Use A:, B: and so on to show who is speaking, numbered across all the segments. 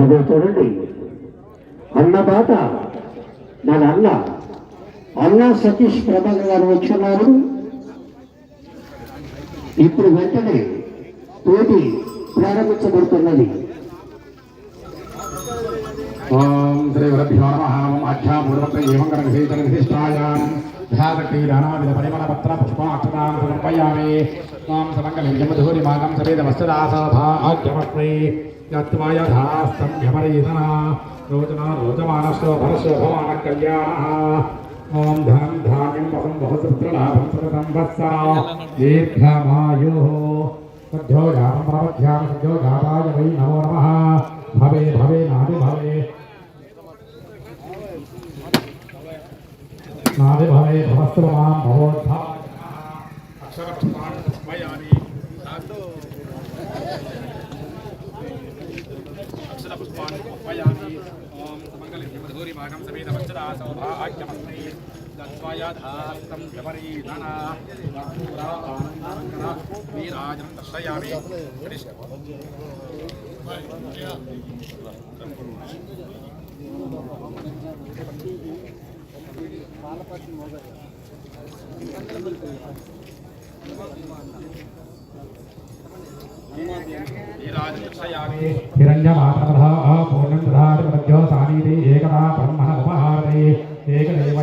A: అదే చూడండి అన్నదాత మన అన్న. అన్న సతీష్ ప్రభాకర్ గారు వచ్చున్నారు. ఇప్పుడు వెంటనే పోటీ ప్రారంభించబడుతున్నది.
B: ఓం శ్రీ గురుభ్యో నమ. ఓం అధ్యాపూర్వత్ర ఏవం గణవిశేషణ విశిష్టాయాం ధ్యాతక్తి దానావిధ పరిమళ పత్ర పుష్పాక్షతాం సమర్పయామి ఓం సమంగళం జమధూరి మాగం సవేద వస్త్రాసభాగ్యమస్మై యత్వాయ ధాస్తం యమరీధన రోచన రోచమానశ్లో భరశోభమాన కళ్యాణః ఓం ధనం ధాన్యం వసం బహుసృత్రలాభం సతతం వత్సర దీర్ఘమాయుః సద్యోగాం ప్రవధ్యాం సద్యోగాయ नाभिभवे भवस्तुभवां भवोद्धा अक्षरपुष्पाणि अक्षरपुष्पाणि पुष्पयामि ॐ मङ्गलभूरिभागं समेतमक्षरा सौभा आख्यमस्मै दत्त्वयधास्तं विपरीतना भक्तुरा आनन्दमङ्गला वीराजं दर्शयामि Thank you. हिरण्यमात्रः पूर्णं दधातिपद्यो सानीति एकदा ब्रह्मण उपहारते एकदेव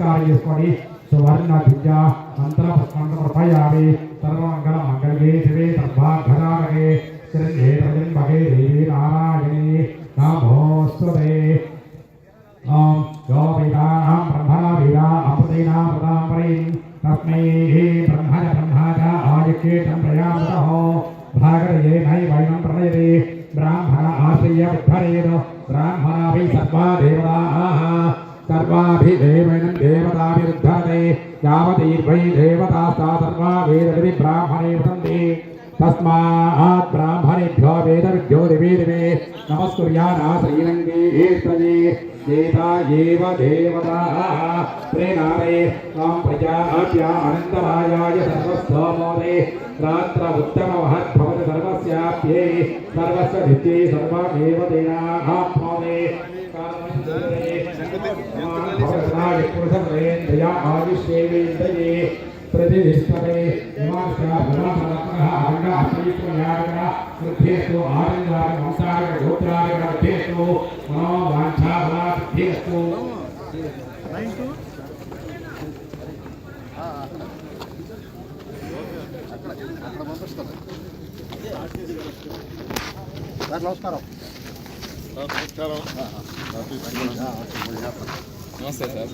B: నమస్కారం చేసుకొని సువర్ణ ధ్వజ మంత్ర పుష్పం సమర్పయామి సర్వమంగళ మంగళే శివే సర్వాఘరాగే చిరంజే ప్రజన్మహే దేవి నారాయణే నమోస్తుదే ఓం గోపితానాం బ్రహ్మణాభిరా అమృతైనా ప్రదాంబరీం తస్మై బ్రహ్మణ బ్రహ్మాజ ఆయుక్యేతం ప్రయామతః భాగరయే నై వైనం ప్రణయతే బ్రాహ్మణ ఆశ్రయ ఉద్ధరేణ బ్రాహ్మణాభి సర్వా దేవతాః సర్వాభిదేవైనం దేవతాభిరుద్ధతే యావతీర్వై దేవతాస్తా సర్వా వేదవిధి బ్రాహ్మణే సంతి తస్మాత్ బ్రాహ్మణేభ్యో వేద విద్యో దివే దివే నమస్కుర్యానా శ్రీరంగేస్తయే ఏతా ఏవ దేవతాః ప్రేనారే త్వం ప్రజాభ్య అనంతరాయాయ సర్వస్తోమోదే రాత్ర ఉత్తమ మహద్భవతి సర్వస్యాప్యే ఆదిశేవేంద్రయే ప్రతిష్టమే అంగేస్తు ఆరంగార వంశార గోత్రార గణేస్తు మనో వాంఛాభాస్తు
C: నమస్కారం.
D: నమస్తే సార్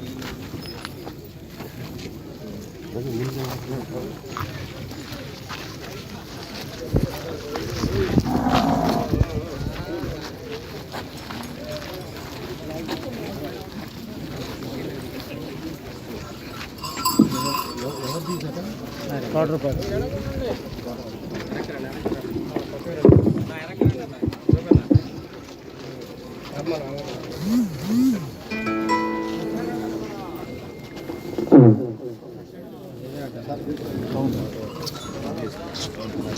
C: కోటి రూపాయలు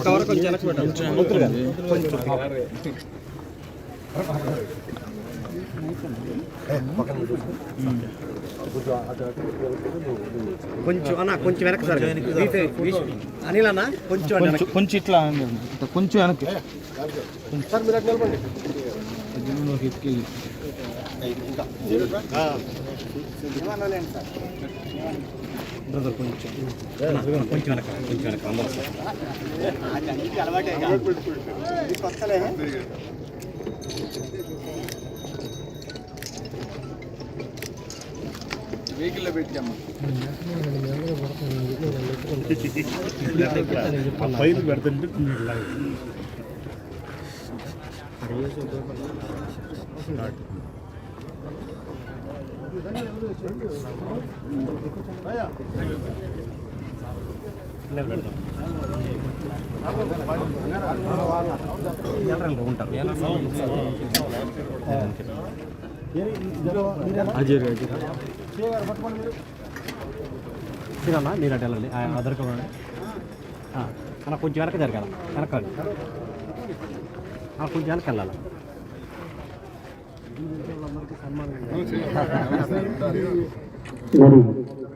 C: కవర్ కొంచెం వెనక్కి కొంచెం అన్న కొంచెం వెనక్కి సార్. అనిల్ అన్న కొంచెం
D: కొంచెం. ఇట్లా కొంచెం వెనక్కి.
C: సార్ మీరు అట్లా నిలబండి బ్రదర్ కొంచెం కొంచెం వెనక కొంచెం వెనక అందరూ
D: పైన పెడుతుంటే
C: అజీర్ మీరు అటు వెళ్ళండి అదర్ కవర్ అన్న కొంచెం వెనక జరగాల వెనకాలి కొంచెం వెనక వెళ్ళాలి?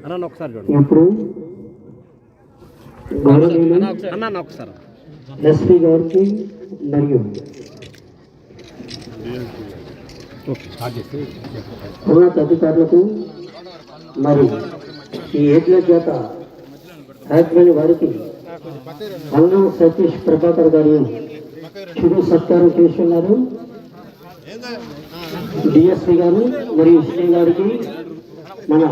C: అన్న ఒకసారి చూడండి.
A: ఇప్పుడు గౌరవనీయులు
C: అన్న అన్న ఒకసారి.
A: ఎస్పీ గారికి మరియు ఉన్నత అధికారులకు మరి ఈ ఏడ్ల చేత హ్యాక్మైన వారికి అన్నం సతీష్ ప్రభాకర్ గారు చిరు సత్కారం చేస్తున్నారు. డిఎస్పీ గారు మరియు శ్రీ గారికి మన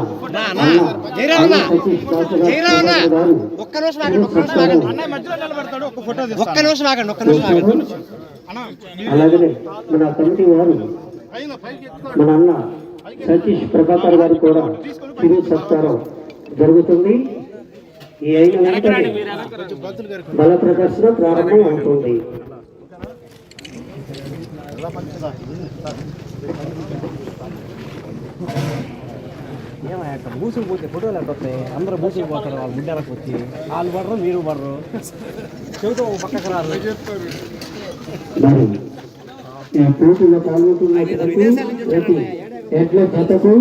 C: ఒక్క నిమిషం ఆగండి ఒక్క నిమిషం ఆగండి. ఒక్క నిమిషం ఆగండి ఒక్క నిమిషం ఆగండి.
A: అలాగనే మన కమిటీ వారు మన అన్న సతీష్ ప్రభాకర్ గారు కూడా చిరు సత్కారం జరుగుతుంది. ఈ అయిన వెంటనే బల ప్రదర్శన ప్రారంభం అవుతుంది.
C: ఏమయ్యాక బూసులు పోతే ఫోటోలు ఎట్ట వస్తాయి అందరూ బూసులు పోతారు వాళ్ళు గుడ్డలకు వచ్చి. వాళ్ళు పడరు మీరు పడరు. చెబుతూ ఒక పక్కకు రారు.
A: పోటీలో పాల్గొంటున్న ప్రతి ఎడ్ల జతకు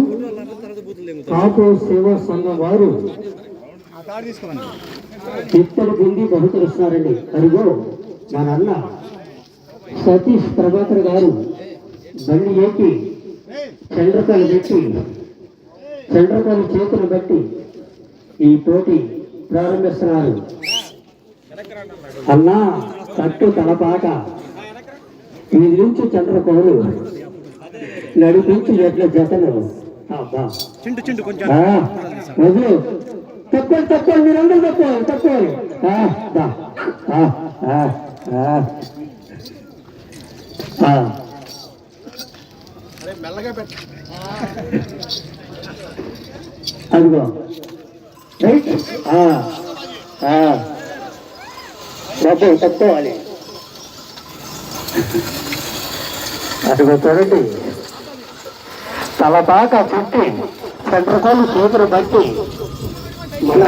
A: కాపు సేవా సంఘం వారు ఇత్తడి బింది బహుకరిస్తున్నారండి అదిగో మన అన్న సతీష్ ప్రభాకర్ గారు బండి ఎక్కి చంద్రకాలు పెట్టి చంద్రకాలు చేతులు బట్టి ఈ పోటీ ప్రారంభిస్తున్నారు. అన్నా కట్టు తలపాట నుంచి చంద్రకోలు నడిపించి ఎడ్ల జతలు. వదిలు. తక్కువ తక్కువ మీరందరూ తక్కువ తక్కువ ఆ, మెల్లగా ఆ, అదిగో. రైట్? డబ్బు తక్కువాలి అదిగో చూడండి. తలపాక చుట్టి చంద్రకోలు చేతులు బట్టి మన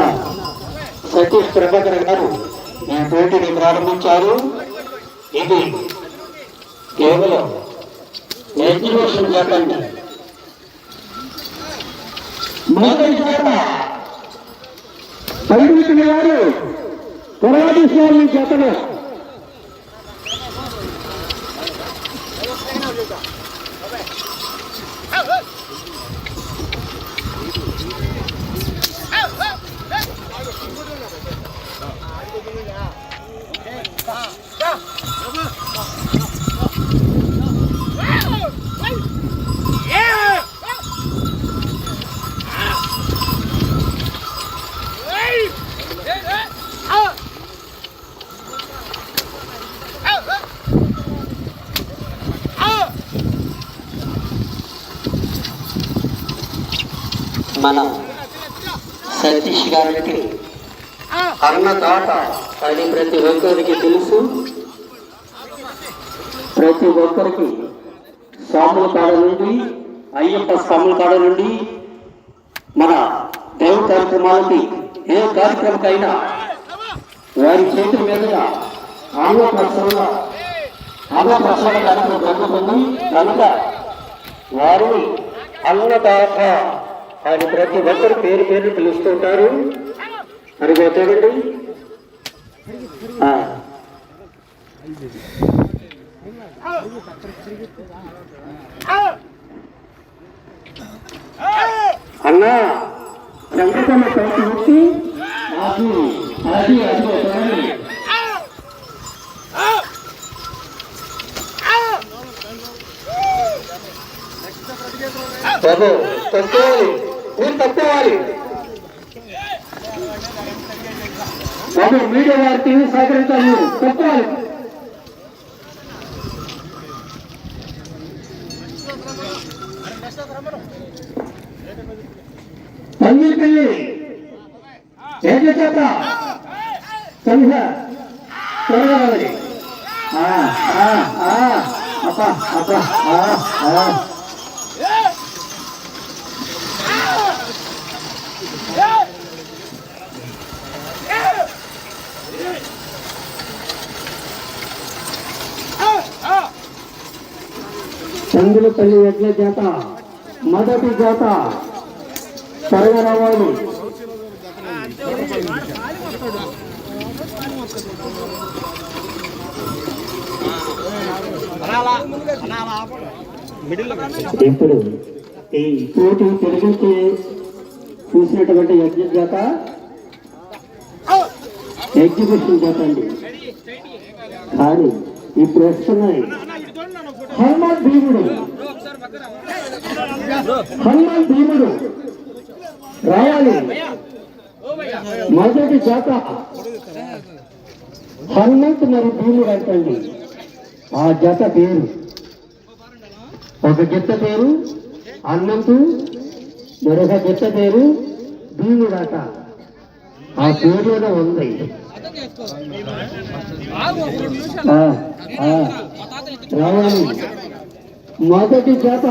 A: సతీష్ ప్రభాకర్ గారు ఈ పోటీని ప్రారంభించారు. ఇది కేవలం ఎడ్యుకేషన్ చెప్పండి మొదటి చేత పండితులు గారు తర్వాత స్వామి మన సతీష్ గారికి అన్నదాత అని ప్రతి ఒక్కరికి తెలుసు. ప్రతి ఒక్కరికి స్వాముల కాడ నుండి అయ్యప్ప స్వాముల కాడ నుండి మన దైవ కార్యక్రమాలకి ఏ కార్యక్రమకైనా వారి చేతుల మీదుగా ఆంగ్ల ప్రసరణ ఆంగ్ల కార్యక్రమం జరుగుతుంది కనుక వారిని అన్నదాత ఆయన ప్రతి ఒక్కరు పేరు పేరు పిలుస్తుంటారు అడిగే చూడండి అన్నా సంగీతమ్మ కలిసి వచ్చి అది అది అది చూడండి బాబు తక్కువ మీరు తప్పుకోవాలి బాబు మీడియా వారికి సహకరించాలి మీరు. తప్పుకోవాలి పల్లి పెళ్ళి ఏంటి చేత కలిసా త్వరగా రావాలి. ఆ, ఆ, ఆ, అబ్బా, అబ్బా, ఆ, ఆ. చందులపల్లి ఎడ్ల జాత మొదటి జాత త్వరగా రావాలి ఇప్పుడు ఈ పోటీ తెలుగుకి చూసినటువంటి యజ్ఞ జాత ఎగ్జిబిషన్ జాత అండి. కానీ ఇప్పుడు వస్తున్నాయి హనుమాన్ భీముడు. హనుమాన్ భీముడు. రావాలి. మొదటి చేత హనుమంత్ మరి భీముడు అంటండి. ఆ జత పేరు. ఒక జత పేరు హనుమంతు. మరొక జత పేరు భీముడట ఆ పేరులోనే ఉంది. రావాలి మొదటి చేత.